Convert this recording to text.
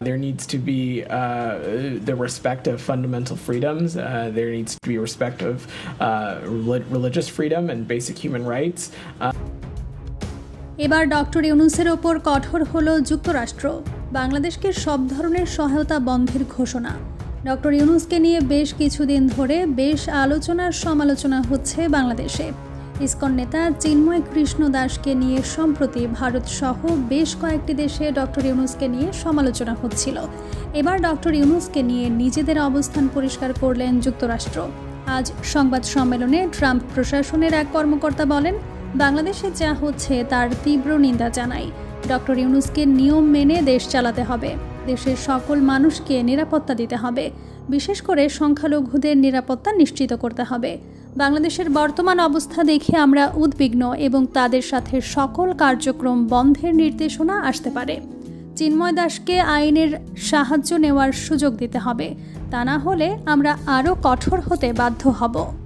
There needs to be uh, the respect of fundamental freedoms. Uh, there needs to be respect of uh, reli- religious freedom and basic human rights. Uh, এবার doctor ইউনুসের ওপর কঠোর হলো যুক্তরাষ্ট্র বাংলাদেশকে সব ধরনের সহায়তা বন্ধের ঘোষণা ডক্টর ইউনুসকে নিয়ে বেশ কিছুদিন ধরে বেশ আলোচনার সমালোচনা হচ্ছে বাংলাদেশে ইসকন নেতা চিন্ময় কৃষ্ণ দাসকে নিয়ে সম্প্রতি ভারত সহ বেশ কয়েকটি দেশে ডক্টর ইউনুসকে নিয়ে সমালোচনা হচ্ছিল। এবার ডক্টর ইউনুসকে নিয়ে নিজেদের অবস্থান পরিষ্কার করলেন যুক্তরাষ্ট্র। আজ সংবাদ সম্মেলনে ট্রাম্প প্রশাসনের এক কর্মকর্তা বলেন, বাংলাদেশে যা হচ্ছে তার তীব্র নিন্দা জানাই। ডক্টর ইউনুসকে নিয়ম মেনে দেশ চালাতে হবে। দেশের সকল মানুষকে নিরাপত্তা দিতে হবে। বিশেষ করে সংখ্যালঘুদের নিরাপত্তা নিশ্চিত করতে হবে। বাংলাদেশের বর্তমান অবস্থা দেখে আমরা উদ্বিগ্ন এবং তাদের সাথে সকল কার্যক্রম বন্ধের নির্দেশনা আসতে পারে। চিন্ময় দাসকে আইনের সাহায্য নেওয়ার সুযোগ দিতে হবে। তা না হলে আমরা আরও কঠোর হতে বাধ্য হব।